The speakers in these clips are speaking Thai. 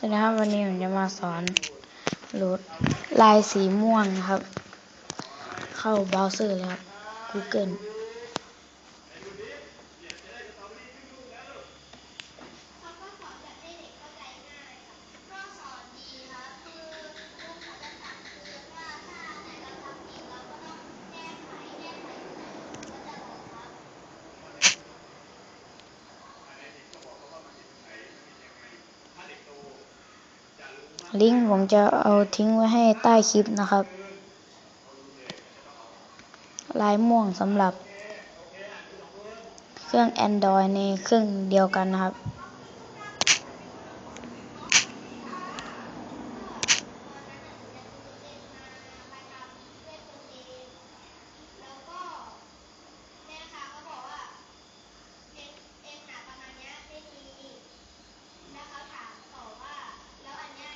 สวัสดีครับวันนี้ผมจะมาสอนโหลดลายสีม่วงครับ เข้าเบราว์เซอร์เลยครับ Google ลิงก์ผมจะเอาทิ้งไว้ให้ใต้คลิปนะครับ ลายม่วงสำหรับเครื่อง Android ในเครื่องเดียวกันนะครับ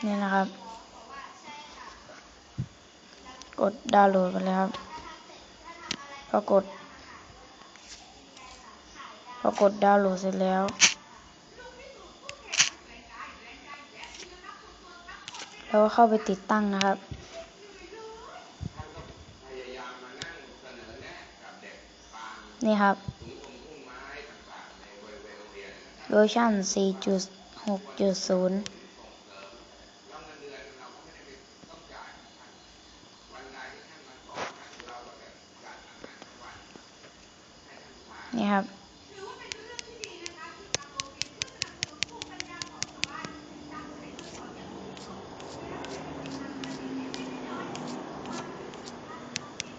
นี่นะครับ กดดาวน์โหลดไปเลยครับพอกดพอกดดาวน์โหลดเสร็จแล้วแล้วก็เข้าไปติดตั้งนะครับนี่ครับ เวอร์ชัน4.6.0 นี่ครับ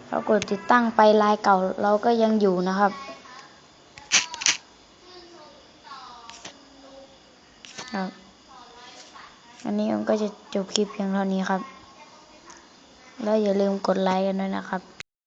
เรากดติดตั้งไปลายเก่าเราก็ยังอยู่นะครับ ครับ อันนี้ผมก็จะจบคลิปเพียงเท่านี้ครับ แล้วอย่าลืมกดไลค์กันด้วยนะครับ